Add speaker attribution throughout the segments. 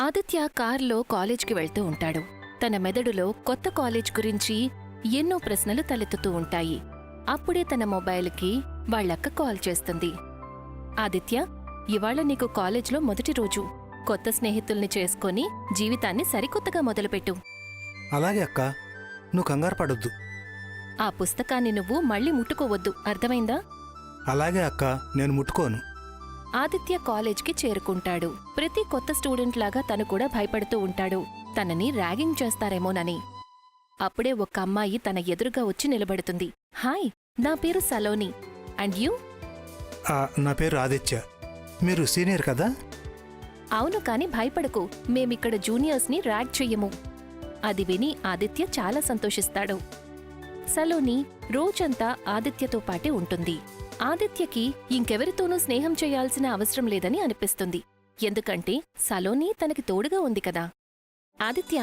Speaker 1: ఆదిత్య కార్లో కాలేజ్కి వెళ్తూ ఉంటాడు. తన మెదడులో కొత్త కాలేజ్ గురించి ఎన్నో ప్రశ్నలు తలెత్తుతూ ఉంటాయి. అప్పుడే తన మొబైల్కి వాళ్ళక్క కాల్ చేస్తుంది. ఆదిత్య ఇవాళ నీకు కాలేజ్లో మొదటి రోజు. కొత్త స్నేహితుల్ని చేసుకొని జీవితాన్ని సరికొత్తగా మొదలుపెట్టు.
Speaker 2: అలాగే అక్క నువ్వు కంగారు పడొద్దు.
Speaker 1: ఆ పుస్తకాన్ని నువ్వు మళ్ళీ ముట్టుకోవద్దు. అర్థమైందా?
Speaker 2: అలాగే అక్క నేను ముట్టుకోను.
Speaker 1: ఆదిత్య కాలేజ్కి చేరుకుంటాడు. ప్రతి కొత్త స్టూడెంట్ లాగా తను కూడా భయపడుతూ ఉంటాడు. తనని ర్యాగింగ్ చేస్తారేమోనని. అప్పుడే ఒక అమ్మాయి తన ఎదురుగా వచ్చి నిలబడుతుంది. హాయ్ నా పేరు సలోని. And you?
Speaker 2: నా పేరు ఆదిత్య. మీరు సీనియర్ కదా?
Speaker 1: అవును కాని భయపడకు. మేమిక్కడ జూనియర్స్ని ర్యాగ్ చెయ్యము. అది విని ఆదిత్య చాలా సంతోషిస్తాడు. సలోని రోజంతా ఆదిత్యతో పాటే ఉంటుంది. ఆదిత్యకి ఇంకెవరితోనూ స్నేహం చేయాల్సిన అవసరం లేదని అనిపిస్తుంది. ఎందుకంటే సలోని తనకి తోడుగా ఉంది కదా. ఆదిత్య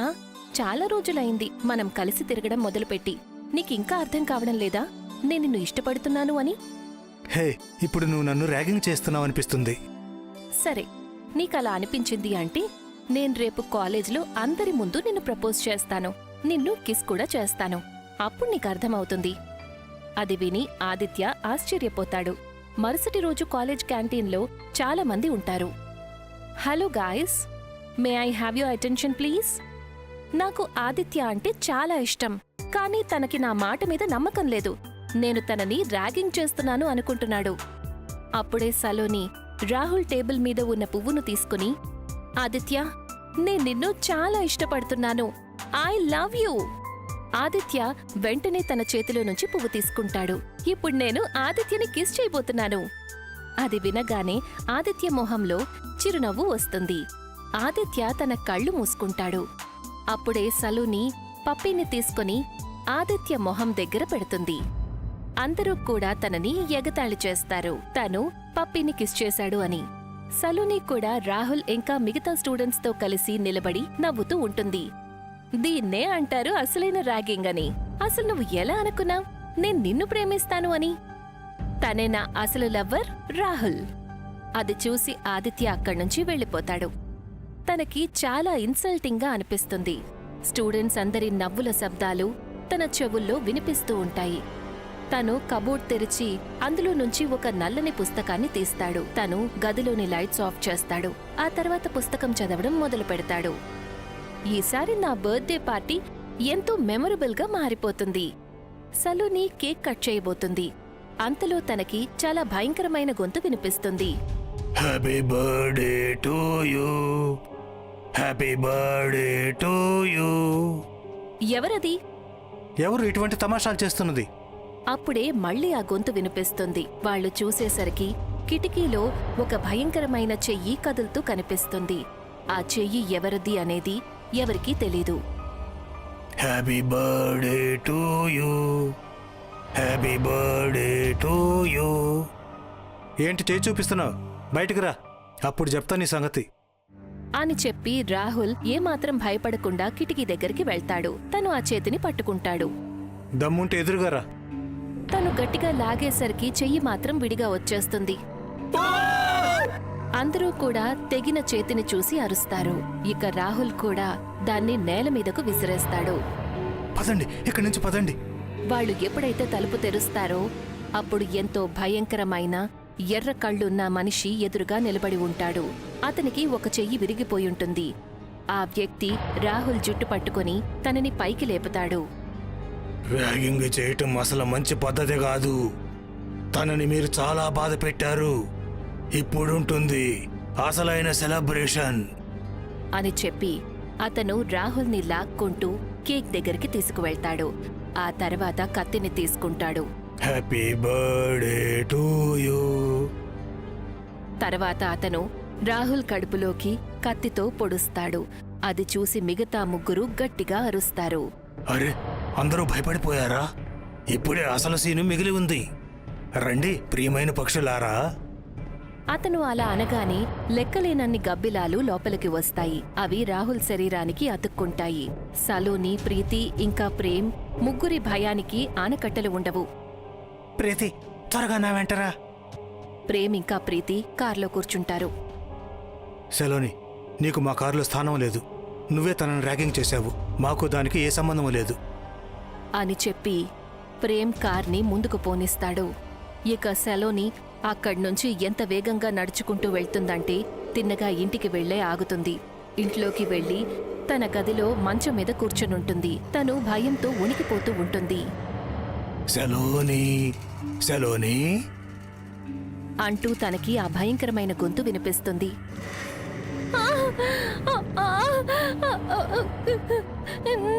Speaker 1: చాలా రోజులైంది మనం కలిసి తిరగడం మొదలుపెట్టి. నీకింకా అర్థం కావడం లేదా? నేను నిన్ను ఇష్టపడుతున్నాను అని?
Speaker 2: హే ఇప్పుడు నువ్వు నన్ను ర్యాగింగ్ చేస్తున్నావు అనిపిస్తుంది.
Speaker 1: సరే నీకలా అనిపించింది అంటే నేను రేపు కాలేజ్లో అందరి ముందు నిన్ను ప్రపోజ్ చేస్తాను. నిన్ను కిస్ కూడా చేస్తాను. అప్పుడు నీకు అర్థమవుతుంది అది విని ఆదిత్య ఆశ్చర్యపోతాడు. మరుసటి రోజు కాలేజ్ క్యాంటీన్లో చాలా మంది ఉంటారు. Hello guys may I have your attention please? నాకు ఆదిత్య అంటే చాలా ఇష్టం కానీ తనకి నా మాట మీద నమ్మకం లేదు. నేను తనని ర్యాగింగ్ చేస్తున్నాను అనుకుంటున్నాడు. అప్పుడే సలోని రాహుల్ టేబుల్ మీద ఉన్న పువ్వును తీసుకుని ఆదిత్య నేను నిన్ను చాలా ఇష్టపడుతున్నాను. I love you. ఆదిత్య వెంటనే తన చేతిలో నుంచి పువ్వు తీసుకుంటాడు. ఇప్పుడు నేను ఆదిత్యని కిస్ చేయబోతున్నాను. అది వినగానే ఆదిత్య మొహంలో చిరునవ్వు వస్తుంది. ఆదిత్య తన కళ్ళు మూసుకుంటాడు. అప్పుడే సలూని పప్పీని తీసుకుని ఆదిత్య మొహం దగ్గర పెడుతుంది. అందరూ కూడా తనని ఎగతాళి చేస్తారు. తను పప్పీని కిస్ చేశాడు అని. సలూని కూడా రాహుల్ ఇంకా మిగతా స్టూడెంట్స్తో కలిసి నిలబడి నవ్వుతూ ఉంటుంది. దీన్నే అంటారు అసలైన ర్యాగింగ్ అని. అసలు నువ్వు ఎలా అనుకున్నా నేను నిన్ను ప్రేమిస్తాను అని. తనే నా అసలు లవ్వర్ రాహుల్. అది చూసి ఆదిత్య అక్కడ్నుంచి వెళ్ళిపోతాడు. తనకి చాలా ఇన్సల్టింగ్గా అనిపిస్తుంది. స్టూడెంట్స్ అందరి నవ్వుల శబ్దాలు తన చెవుల్లో వినిపిస్తూ ఉంటాయి. తను కబోర్డ్ తెరిచి అందులో నుంచి ఒక నల్లని పుస్తకాన్ని తీస్తాడు. తను గదిలోని లైట్స్ ఆఫ్ చేస్తాడు. ఆ తర్వాత పుస్తకం చదవడం మొదలు పెడతాడు ఈసారి నా బర్త్డే పార్టీ ఎంతో మెమొరబుల్గా మారిపోతుంది. సలూని కేక్ కట్ చేయబోతుంది. అంతలో తనకి చాలా భయంకరమైన గొంతు వినిపిస్తుంది.
Speaker 2: Happy birthday to you happy birthday to you
Speaker 1: ఎవరది?
Speaker 2: ఎవరు ఇటువంటి తమాషాలు చేస్తున్నది?
Speaker 1: అప్పుడే మళ్ళీ ఆ గొంతు వినిపిస్తుంది. వాళ్ళు చూసేసరికి కిటికీలో ఒక భయంకరమైన చెయ్యి కదులుతూ కనిపిస్తుంది. ఆ చెయ్యి ఎవరిది అనేది ఎవరికీ తెలీదు.
Speaker 2: Happy birthday to you happy birthday to you ఏంటి చేయి చూపిస్తున్నావు? బయటికి రా. అప్పుడు చెప్తా నీ సంగతి.
Speaker 1: అని చెప్పి రాహుల్ ఏమాత్రం భయపడకుండా కిటికీ దగ్గరికి వెళ్తాడు. తను ఆ చేతిని పట్టుకుంటాడు.
Speaker 2: దమ్ముంటే ఎదురుగా రా.
Speaker 1: తను గట్టిగా లాగేసరికి చెయ్యి మాత్రం విడిగా వచ్చేస్తుంది. అందరూ కూడా తెగిన చేతిని చూసి అరుస్తారు. ఇక రాహుల్ కూడా దాన్ని నేల మీదకు విసిరేస్తాడు.
Speaker 2: పదండి ఇక్కడి నుంచి పదండి.
Speaker 1: వాళ్ళు ఎప్పుడైతే తలుపు తెరుస్తారో అప్పుడు ఎంతో భయంకరమైన ఎర్ర కళ్ళున్న మనిషి ఎదురుగా నిలబడి ఉంటాడు. అతనికి ఒక చెయ్యి విరిగిపోయుంటుంది. ఆ వ్యక్తి రాహుల్ జుట్టు పట్టుకొని తనని పైకి లేపుతాడు.
Speaker 2: ర్యాగింగ్ చేయటం అసలు మంచి పద్ధతి కాదు. తనని మీరు చాలా బాధ పెట్టారు. ఇప్పుడుంటుంది. అసలైన సెలబ్రేషన్.
Speaker 1: అని చెప్పి అతను రాహుల్ని లాక్కుంటూ కేక్ దగ్గరికి తీసుకువెళ్తాడు. ఆ తర్వాత కత్తిని తీసుకుంటాడు.
Speaker 2: Happy birthday to you.
Speaker 1: తర్వాత అతను రాహుల్ కడుపులోకి కత్తితో పొడుస్తాడు. అది చూసి మిగతా ముగ్గురు గట్టిగా అరుస్తారు.
Speaker 2: అరే అందరూ భయపడిపోయారా? ఇప్పుడే అసలు సీను మిగిలి ఉంది. రండి ప్రియమైన పక్షులారా.
Speaker 1: అతను అలా అనగానే లెక్కలేనన్ని గబ్బిలాలు లోపలికి వస్తాయి. అవి రాహుల్ శరీరానికి అతుక్కుంటాయి. సలోని ప్రీతి ఇంకా ప్రేమ్ ముగ్గురి భయానికి ఆనకట్టలు ఉండవు.
Speaker 2: ప్రీతి త్వరగా నా వెంటరా
Speaker 1: ప్రేమ్ ఇంకా ప్రీతి కార్లో కూర్చుంటారు.
Speaker 2: సెలోని నీకు మా కారులో స్థానం లేదు. నువ్వే తనని ర్యాగింగ్ చేశావు. మాకు దానికి ఏ సంబంధం లేదు.
Speaker 1: అని చెప్పి ప్రేమ్ కార్ని ముందుకు పోనిస్తాడు. ఇక సెలోని అక్కడ్నుంచి ఎంత వేగంగా నడుచుకుంటూ వెళ్తుందంటే తిన్నగా ఇంటికి వెళ్ళే ఆగుతుంది. ఇంట్లోకి వెళ్ళి తన గదిలో మంచం మీద కూర్చునుంటుంది. తను భయంతో ఉనికిపోతూ ఉంటుంది.
Speaker 2: సెలోని సెలోని?
Speaker 1: అంటూ తనకి ఆ భయంకరమైన గొంతు వినిపిస్తుంది.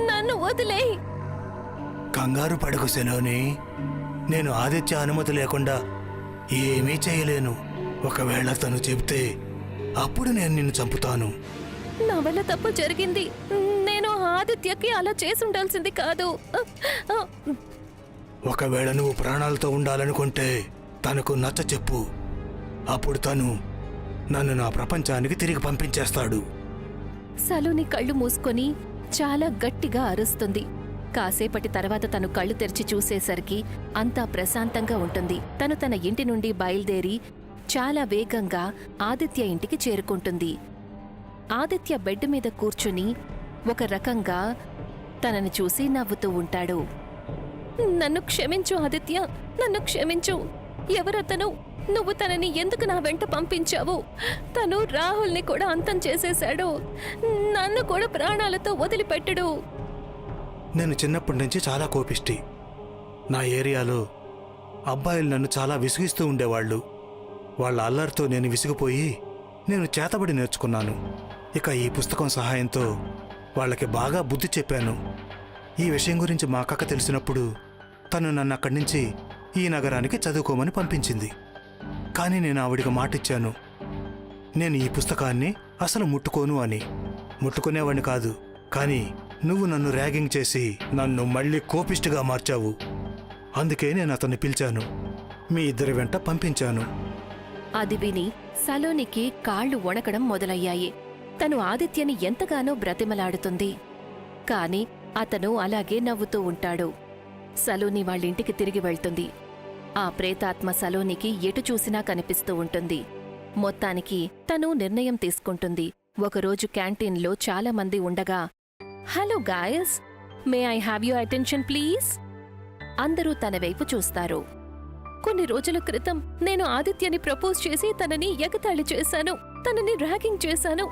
Speaker 1: నన్ను వదిలే.
Speaker 2: కంగారు పడకు సెలోని. నేను ఆదిత్య అనుమతి లేకుండా ఏమీ చేయలేను. ఒకవేళ తను చెబితే అప్పుడు నేను నిన్ను చంపుతాను.
Speaker 1: నా వల్ల తప్పు జరిగింది. నేను ఆదిత్యకి అలా చేసి ఉండాల్సింది కాదు.
Speaker 2: ఒకవేళ నువ్వు ప్రాణాలతో ఉండాలనుకుంటే తనకు నచ్చ చెప్పు. అప్పుడు తను నన్ను నా ప్రపంచానికి తిరిగి పంపించేస్తాడు.
Speaker 1: సలోని కళ్ళు మూసుకొని చాలా గట్టిగా అరుస్తుంది. కాసేపటి తర్వాత తను కళ్ళు తెరిచి చూసేసరికి అంతా ప్రశాంతంగా ఉంటుంది. తను తన ఇంటి నుండి బయలుదేరి చాలా వేగంగా ఆదిత్య ఇంటికి చేరుకుంటుంది. ఆదిత్య బెడ్ మీద కూర్చుని ఒక రకంగా తనని చూసి నవ్వుతూ ఉంటాడు. నన్ను క్షమించు ఆదిత్య నన్ను క్షమించు. ఎవరతను? నువ్వు తనని ఎందుకు నా వెంట పంపించావు? తను రాహుల్ని కూడా అంతం చేసేశాడు. నన్ను కూడా ప్రాణాలతో వదిలిపెట్టడు.
Speaker 2: నేను చిన్నప్పటి నుంచి చాలా కోపిష్టి. నా ఏరియాలో అబ్బాయిలు నన్ను చాలా విసిగిస్తూ ఉండేవాళ్ళు. వాళ్ళ అల్లరితో నేను విసిగిపోయి నేను చేతబడి నేర్చుకున్నాను. ఇక ఈ పుస్తకం సహాయంతో వాళ్ళకి బాగా బుద్ధి చెప్పాను. ఈ విషయం గురించి మా అక్కకు తెలిసినప్పుడు తను నన్ను అక్కడి నుంచి ఈ నగరానికి చదువుకోమని పంపించింది. కానీ నేను ఆవిడికి మాటిచ్చాను. నేను ఈ పుస్తకాన్ని అసలు ముట్టుకోను అని. ముట్టుకునేవాడిని కాదు కానీ నువ్వు నన్ను ర్యాగింగ్ చేసి నన్ను మళ్ళీ కోపిస్ట్గా మార్చావు. అందుకే నేను అతన్ని పిలిచాను. మీ ఇద్దరి వెంట పంపించాను.
Speaker 1: అది విని సలోనికి కాళ్ళు వణకడం మొదలయ్యాయి. తను ఆదిత్యని ఎంతగానో బ్రతిమలాడుతుంది. కాని అతను అలాగే నవ్వుతూ ఉంటాడు. సలోని వాళ్ళింటికి తిరిగి వెళ్తుంది. ఆ ప్రేతాత్మ సలోనికి ఎటు చూసినా కనిపిస్తూ ఉంటుంది. మొత్తానికి తను నిర్ణయం తీసుకుంటుంది. ఒకరోజు క్యాంటీన్లో చాలామంది ఉండగా hello guys may I have you attention please అందరూ తన వైపు చూస్తారు. కొన్ని రోజుల క్రితం నేను ఆదిత్యని ప్రపోజ్ చేసి తనని ఎగతాళి చేశాను. తనని ర్యాగింగ్ చేశాను.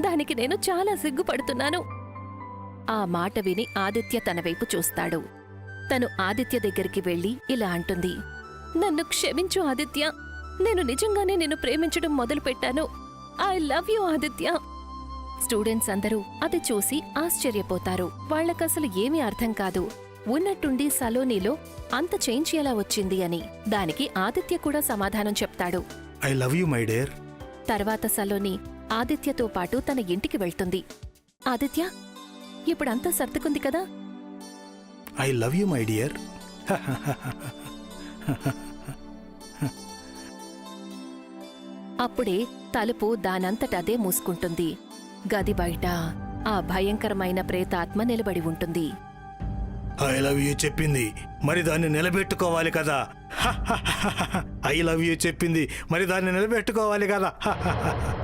Speaker 1: దానికి నేను చాలా సిగ్గుపడుతున్నాను. ఆ మాట విని ఆదిత్య తన వైపు చూస్తాడు. తను ఆదిత్య దగ్గరికి వెళ్ళి ఇలా అంటుంది. నన్ను క్షమించు ఆదిత్య. నేను నిజంగానే నిన్ను ప్రేమించడం మొదలుపెట్టాను. I love you Aditya. Students అందరూ అది చూసి ఆశ్చర్యపోతారు. వాళ్ళకసలు ఏమీ అర్థం కాదు. ఉన్నట్టుండి సలోనీలో అంత చేంజ్ ఎలా వచ్చింది అని దానికి ఆదిత్య కూడా సమాధానం చెప్తాడు.
Speaker 2: I love you my dear
Speaker 1: తర్వాత సలోని ఆదిత్యతో పాటు తన ఇంటికి వెళ్తుంది. ఆదిత్య ఇప్పుడంతా సర్దుకుంది కదా?
Speaker 2: I love you my dear.
Speaker 1: అప్పుడే తలుపు దానంతటదే మూసుకుంటుంది. గది బయట ఆ భయంకరమైన ప్రేతాత్మ నిలబడి ఉంటుంది.
Speaker 2: ఐ లవ్ యూ చెప్పింది. మరి దాన్ని నిలబెట్టుకోవాలి కదా. ఐ లవ్ యూ చెప్పింది. మరి దాన్ని నిలబెట్టుకోవాలి కదా.